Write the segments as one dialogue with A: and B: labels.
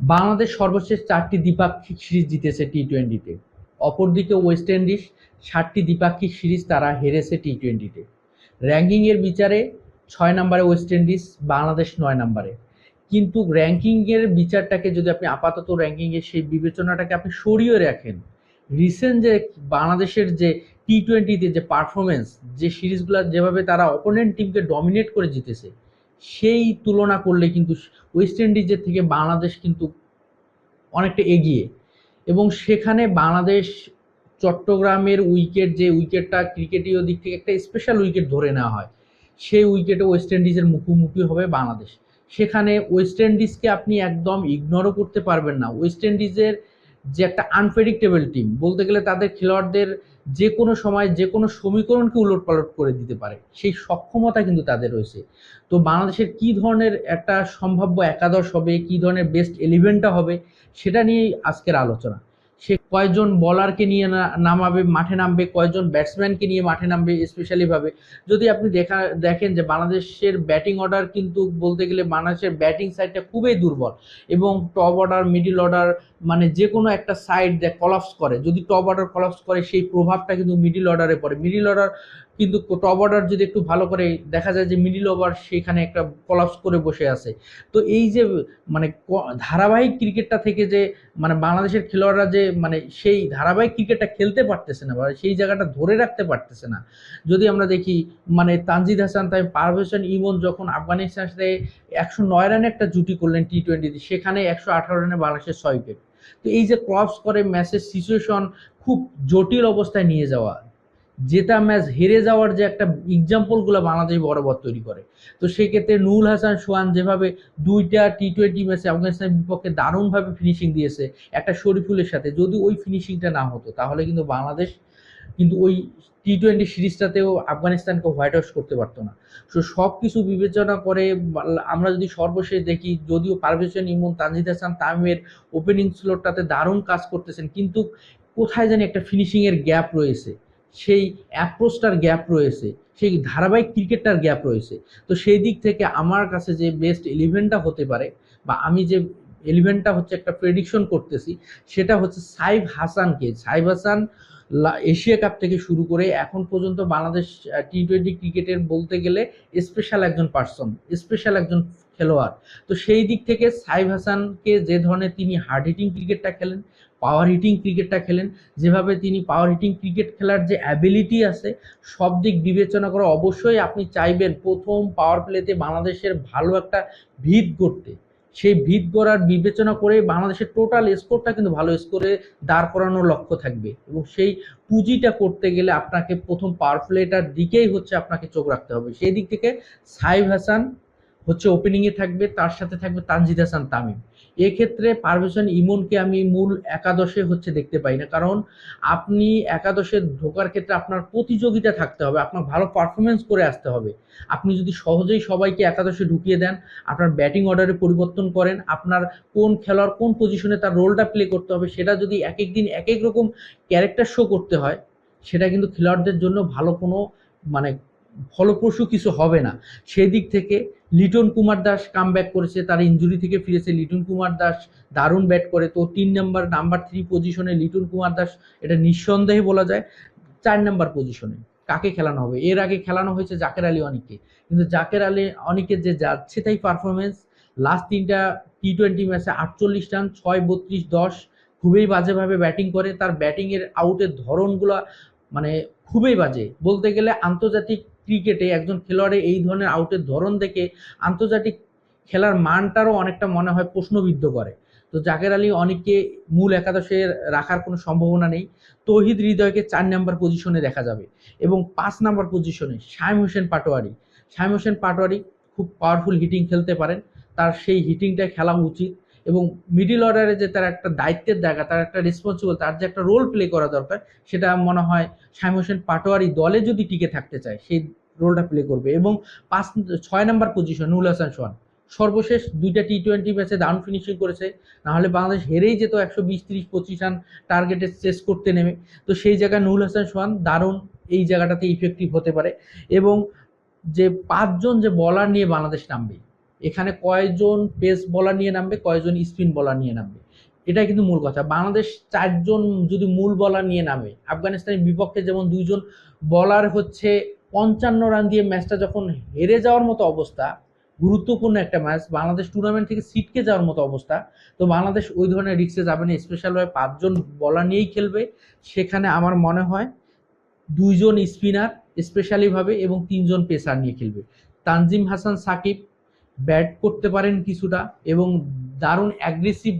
A: বাংলাদেশ সর্বশেষ চারটি দ্বিপাক্ষিক সিরিজ জিতেছে টি টোয়েন্টিতে অপরদিকে ওয়েস্ট ইন্ডিজ ষাটটি দ্বিপাক্ষিক সিরিজ তারা হেরেছে টি টোয়েন্টিতে র্যাঙ্কিংয়ের বিচারে ছয় নম্বরে ওয়েস্ট ইন্ডিজ বাংলাদেশ নয় নম্বরে। কিন্তু র্যাঙ্কিংয়ের বিচারটাকে যদি আপনি আপাতত র্যাঙ্কিংয়ে সেই বিবেচনাটাকে আপনি সরিয়ে রাখেন রিসেন্ট যে বাংলাদেশের যে টি টোয়েন্টিতে যে পারফরমেন্স যে সিরিজগুলো যেভাবে তারা অপোনেন্ট টিমকে ডমিনেট করে জিতেছে সেই তুলনা করলে কিন্তু ওয়েস্ট ইন্ডিজের থেকে বাংলাদেশ কিন্তু অনেকটা এগিয়ে। এবং সেখানে বাংলাদেশ চট্টগ্রামের উইকেট যে উইকেটটা ক্রিকেটীয় দিক থেকে একটা স্পেশাল উইকেট ধরে নেওয়া হয়, সেই উইকেটে ওয়েস্ট ইন্ডিজের মুখোমুখি হবে বাংলাদেশ। সেখানে ওয়েস্ট ইন্ডিজকে আপনি একদম ইগনোরও করতে পারবেন না। ওয়েস্ট ইন্ডিজের যে একটা আনপ্রেডিক্টেবল টিম বলতে গেলে তাদের খেলোয়াড়দের যে কোনো সময়, যে কোনো সমীকরণকে উলটপালট করে দিতে পারে, সেই সক্ষমতা কিন্তু তাদের রয়েছে। তো বাংলাদেশের কি ধরনের একটা সম্ভাব্য একাদশ হবে, কি ধরনের বেস্ট এলিভেনটা হবে, সেটা নিয়েই আজকের আলোচনা। সে কয়জন বলারকে নিয়ে নামাবে, মাঠে নামবে, কয়জন ব্যাটসম্যানকে নিয়ে মাঠে নামবে স্পেশালিভাবে যদি আপনি দেখা, দেখেন যে বাংলাদেশের ব্যাটিং অর্ডার কিন্তু বলতে গেলে বাংলাদেশের ব্যাটিং সাইডটা খুবই দুর্বল এবং টপ অর্ডার মিডিল অর্ডার মানে যে কোনো একটা সাইড কলাপস করে। যদি টপ অর্ডার কলাপস করে, সেই প্রভাবটা কিন্তু মিডিল অর্ডারে পড়ে। মিডিল অর্ডার কিন্তু টপ অর্ডার যদি একটু ভালো করে দেখা যায় যে মিডিল ওভার সেখানে একটা কলাপস করে বসে আছে। তো এই যে মানে ধারাবাহিক ক্রিকেটটা থেকে যে মানে বাংলাদেশের খেলোয়াড়রা যে মানে সেই ধারাবাহিক ক্রিকেটটা খেলতে পারতেছে না বা সেই জায়গাটা ধরে রাখতে পারতেছে না। যদি আমরা দেখি মানে তানজিদ হাসান তাই পারভেজ হোসেন, ইমন যখন আফগানিস্তানের সাথে একশো নয় রানে একটা জুটি করলেন টি টোয়েন্টিতে সেখানে একশো আঠারো রানে বাংলাদেশের ছয় উইকেট তো এই যে ক্রস করে ম্যাচের সিচুয়েশন খুব জটিল অবস্থায় নিয়ে যাওয়া জেতা ম্যাচ হেরে যাওয়ার যে একটা এক্সাম্পলগুলো বাংলাদেশ বরাবর তৈরি করে। তো সেই ক্ষেত্রে নুরুল হাসান, সোহান যেভাবে দুইটা টি টোয়েন্টি ম্যাচে আফগানিস্তানের বিপক্ষে দারুণভাবে ফিনিশিং দিয়েছে, একটা শরীফুলের সাথে, যদি ওই ফিনিশিংটা না হতো, তাহলে কিন্তু বাংলাদেশ কিন্তু ওই টি টোয়েন্টি সিরিজটাতেও আফগানিস্তানকে হোয়াইট হাউস করতে পারতো না। সো সব কিছু বিবেচনা করে আমরা যদি সর্বশেষ দেখি, যদিও পারভেজ হোসেন ইমন তানজিদ হাসান, তামিমের ওপেনিং স্লোটটাতে দারুণ কাজ করতেছেন, কিন্তু কোথায় জানি একটা ফিনিশিংয়ের গ্যাপ রয়েছে। সেই অ্যাপ্রোচটার গ্যাপ রয়েছে, সেই ধারাবাহিক ক্রিকেটটার গ্যাপ রয়েছে। তো সেই দিক থেকে আমার কাছে যে বেস্ট ইলেভেনটা হতে পারে বা আমি যে ইলেভেনটা হচ্ছে একটা প্রেডিকশন করতেছি, সেটা হচ্ছে সাইফ হাসানকে। সাইফ হাসান এশিয়া কাপ থেকে শুরু করে এখন পর্যন্ত বাংলাদেশ টি টোয়েন্টি ক্রিকেটের বলতে গেলে স্পেশাল একজন পার্সন স্পেশাল একজন খেলোয়াড়। তো সেই দিক থেকে সাইফ হাসানকে যে ধরনের তিনি হার্ড হিটিং ক্রিকেটটা খেলেন পাওয়ার হিটিং ক্রিকেটটা খেলেন, যেভাবে তিনি পাওয়ার হিটিং ক্রিকেট খেলার যে অ্যাবিলিটি আছে, সব দিক বিবেচনা করে অবশ্যই আপনি চাইবেন প্রথম পাওয়ার প্লেতে বাংলাদেশের ভালো একটা ভিত করতে সেই ভিত গড়ার বিবেচনা করে বাংলাদেশের টোটাল স্কোরটা কিন্তু ভালো স্কোরে দাঁড় করানোর লক্ষ্য থাকবে। এবং সেই পুঁজিটা করতে গেলে আপনাকে প্রথম পাওয়ার প্লেটার দিকেই হচ্ছে আপনাকে চোখ রাখতে হবে। সেই দিক থেকে সাইব হাসান হচ্ছে ওপেনিংয়ে থাকবে, তার সাথে থাকবে তানজিদ হাসান তামিম। এক্ষেত্রে পারভেজ হোসেন ইমনকে আমি মূল একাদশে হচ্ছে দেখতে পাই না। কারণ আপনি একাদশে ঢোকার ক্ষেত্রে আপনার প্রতিযোগিতা থাকতে হবে, আপনার ভালো পারফরমেন্স করে আসতে হবে। আপনি যদি সহজেই সবাইকে একাদশে ঢুকিয়ে দেন, আপনার ব্যাটিং অর্ডারে পরিবর্তন করেন, আপনার কোন খেলোয়াড় কোন পজিশনে তার রোলটা প্লে করতে হবে, সেটা যদি এক এক দিন এক এক রকম ক্যারেক্টার শো করতে হয়, সেটা কিন্তু খেলোয়াড়দের জন্য ভালো কোনো মানে ফলপ্রসূ কিছু হবে না। সেই দিক থেকে লিটন কুমার দাস কাম করেছে, তার ইঞ্জুরি থেকে ফিরেছে লিটন কুমার দাস, দারুণ ব্যাট করে। তো তিন নাম্বার নাম্বার থ্রি পজিশনে লিটন কুমার দাস, এটা নিঃসন্দেহে বলা যায়, চার নাম্বার পজিশনে কাকে খেলানো হবে? এর আগে খেলানো হয়েছে জাকের আলী অনিককে। কিন্তু জাকের আলী অনিকের যে যাচ্ছে তাই পারফরমেন্স লাস্ট তিনটা টি টোয়েন্টি ম্যাচে আটচল্লিশ রান, ছয় বত্রিশ দশ, খুবই বাজেভাবে ব্যাটিং করে। তার ব্যাটিংয়ের আউটের ধরনগুলো মানে খুবই বাজে। বলতে গেলে আন্তর্জাতিক ক্রিকেটে একজন খেলোয়াড়ের এই ধরনের আউটের ধরন দেখে আন্তর্জাতিক খেলার মানটারও অনেকটা মনে হয় প্রশ্নবিদ্ধ করে। তো জাকের আলী অনেককে মূল একাদশে রাখার কোনো সম্ভাবনা নেই। তহিদ হৃদয়কে চার নাম্বার পজিশনে দেখা যাবে এবং পাঁচ নাম্বার পজিশনে শাইম হোসেন পাটোয়ারি। শাইম হোসেন পাটোয়ারি খুব পাওয়ারফুল হিটিং খেলতে পারেন। তার সেই হিটিংটা খেলা উচিত। এবং মিডিল অর্ডারে যে তার একটা দায়িত্বের জায়গা, তার একটা রেসপন্সিবল তার যে একটা রোল প্লে করা দরকার, সেটা মনে হয় শাইম হোসেন পাটোয়ারি দলে যদি টিকে থাকতে চায়, সেই রোলটা প্লে করবে। এবং পাঁচ, ছয় নাম্বার পজিশন নুল হাসান সোহান। সর্বশেষ দুইটা টি টোয়েন্টি ম্যাচে দারুণ ফিনিশিং করেছে নাহলে বাংলাদেশ হেরেই যেত একশো বিশ, তিরিশ, পঁচিশ রান টার্গেটে চেস করতে নেমে। তো সেই জায়গায় নুল হাসান সোহান দারুণ এই জায়গাটাতে ইফেক্টিভ হতে পারে। এবং যে পাঁচজন যে বলার নিয়ে বাংলাদেশ নামবে এখানে কয়জন পেস বলার নিয়ে নামবে, কয়জন স্পিন বলার নিয়ে নামবে। এটা কিন্তু মূল কথা। বাংলাদেশ চারজন যদি মূল বলার নিয়ে নামে, আফগানিস্তানের বিপক্ষে যেমন দুইজন বলার হচ্ছে পঞ্চান্ন রান দিয়ে ম্যাচটা যখন হেরে যাওয়ার মতো অবস্থা, গুরুত্বপূর্ণ একটা ম্যাচ বাংলাদেশ টুর্নামেন্ট থেকে সিটকে যাওয়ার মতো অবস্থা, তো বাংলাদেশ ওই ধরনের রিক্সে যাবে না স্পেশালভাবে পাঁচজন বলার নিয়েই খেলবে। সেখানে আমার মনে হয় দুইজন স্পিনার স্পেশালিভাবে এবং তিনজন পেসার নিয়ে খেলবে। তানজিম হাসান, সাকিব ব্যাট করতে পারেন কিছুটা এবং দারুণ অ্যাগ্রেসিভ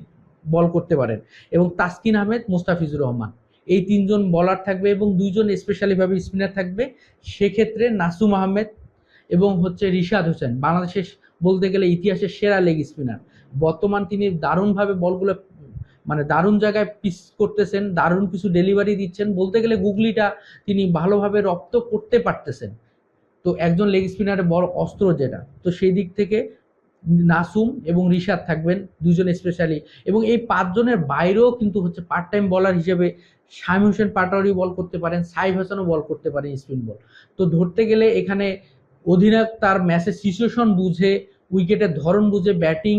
A: বল করতে পারেন। এবং তাসকিন আহমেদ, মুস্তাফিজুর রহমান। এই তিনজন বলার থাকবে এবং দুইজন স্পেশালিভাবে স্পিনার থাকবে। সেক্ষেত্রে নাসুম আহমেদ এবং হচ্ছে রিশাদ হোসেন, বাংলাদেশের বলতে গেলে ইতিহাসের সেরা লেগ স্পিনার বর্তমান তিনি দারুণভাবে বলগুলো মানে দারুণ জায়গায় পিস করতেছেন, দারুণ কিছু ডেলিভারি দিচ্ছেন। বলতে গেলে গুগলিটা তিনি ভালোভাবে রপ্ত করতে পারতেছেন। তো একজন লেগ স্পিনারের বড় অস্ত্র যেটা, তো সেই দিক থেকে নাসুম এবং রিশাদ থাকবেন দুজন স্পেশালি এবং এই পাঁচজনের বাইরেও কিন্তু হচ্ছে পার্ট টাইম বলার হিসেবে শামিম হোসেন পাটারি বল করতে পারেন, সাইফ হাসানও বল করতে পারেন স্পিন বল তো ধরতে গেলে এখানে অধিনায়ক তার ম্যাচের সিচুয়েশন বুঝে উইকেটের ধরন বুঝে ব্যাটিং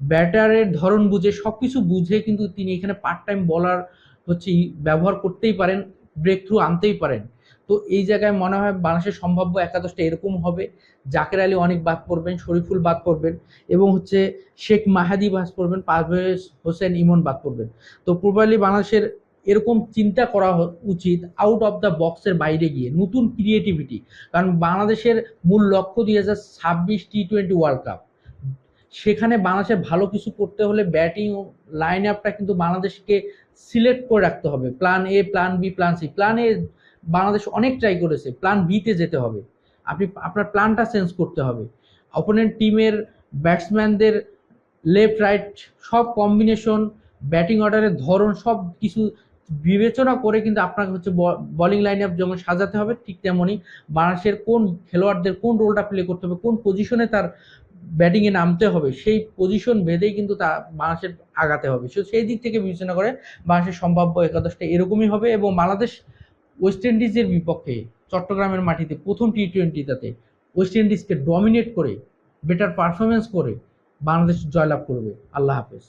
A: ব্যাটারের ধরন বুঝে সব কিছু বুঝে কিন্তু তিনি এখানে পার্ট টাইম বলার হচ্ছে ব্যবহার করতেই পারেন ব্রেক থ্রু আনতেই পারেন। তো এই জায়গায় মনে হয় বাংলাদেশের সম্ভাব্য একাদশটা এরকম হবে। জাকের আলী অনেক বাদ পড়বেন, শরীফুল বাদ পড়বেন এবং হচ্ছে শেখ মাহাদি বাদ পড়বেন, পারভেজ হোসেন ইমন বাদ পড়বেন। তো প্রবাবলি বাংলাদেশের এরকম চিন্তা করা উচিত আউট অফ দ্য বক্সের বাইরে গিয়ে, নতুন ক্রিয়েটিভিটি কারণ বাংলাদেশের মূল লক্ষ্য দুই হাজার ছাব্বিশ টি টোয়েন্টি ওয়ার্ল্ড কাপ সেখানে বাংলাদেশের ভালো কিছু করতে হলে ব্যাটিং লাইন আপটা কিন্তু বাংলাদেশকে সিলেক্ট করে রাখতে হবে। Plan A plan B plan C plan A Bangladesh অনেক ট্রাই করেছে প্ল্যান বিতে যেতে হবে। আপনি, আপনার প্ল্যানটা চেঞ্জ করতে হবে। অপোনেন্ট টিমের ব্যাটসম্যানদের লেফট রাইট সব কম্বিনেশন ব্যাটিং অর্ডারের ধরন সব কিছু বিবেচনা করে কিন্তু আপনাকে হচ্ছে বলিং লাইন আপ যেমন সাজাতে হবে, ঠিক তেমনই বাংলাদেশের কোন খেলোয়াড়দের কোন রোলটা প্লে করতে হবে, কোন পজিশনে তার ব্যাটিংয়ে নামতে হবে, সেই পজিশন ভেদেই কিন্তু তা বাংলাদেশের আগাতে হবে। সেই দিক থেকে বিবেচনা করে বাংলাদেশের সম্ভাব্য একাদশটা এরকমই হবে এবং বাংলাদেশ ওয়েস্ট ইন্ডিজের বিপক্ষে চট্টগ্রামের মাটিতে প্রথম টি টোয়েন্টিটাতে ওয়েস্ট ইন্ডিজকে ডমিনেট করে বেটার পারফরমেন্স করে বাংলাদেশ জয়লাভ করবে। আল্লাহ হাফেজ।